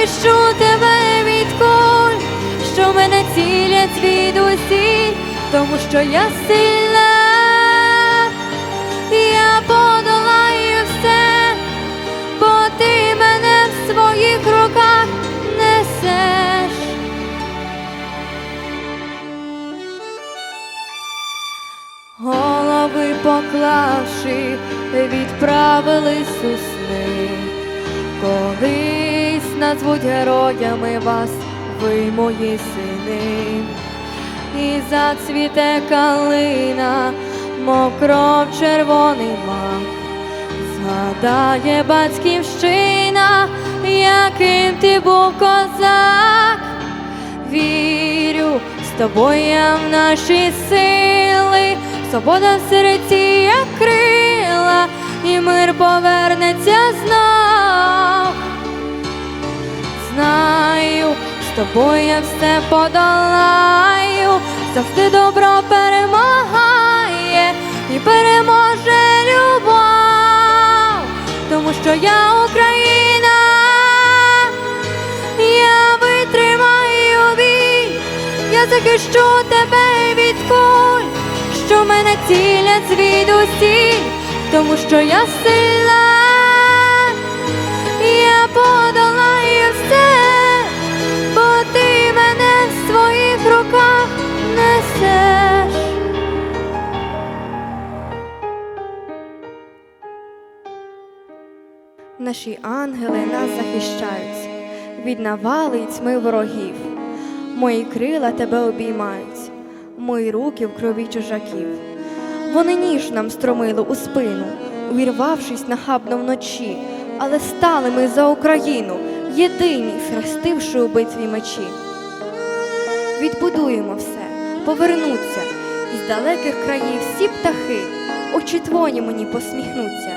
захищу тебе від куль, що мене цілять звідусіль, тому що я сильна, я подолаю все, бо ти мене в своїх руках несеш. Голови поклавши, відправились у сни. Колись назвуть героями вас, ви мої сини, і зацвіте калина, мов червоний мак. Згадає батьківщина, яким ти був козак. Вірю, з тобою в наші сили, свобода в серці, як крила, з тобою я все подолаю, завжди добро перемагає і переможе любов, тому що я Україна, я витримаю бій, я захищу тебе від куль, що мене цілять звідусіль, тому що я сильна, Наші ангели нас захищають від навали й тьми ворогів. Мої крила тебе обіймають, мої руки в крові чужаків. Вони ніж нам стромили у спину, увірвавшись нахабно вночі, але стали ми за Україну, єдині, схрестивши у битві мечі. Відбудуємо все, повернуться із далеких країв всі птахи, очі твої мені посміхнуться,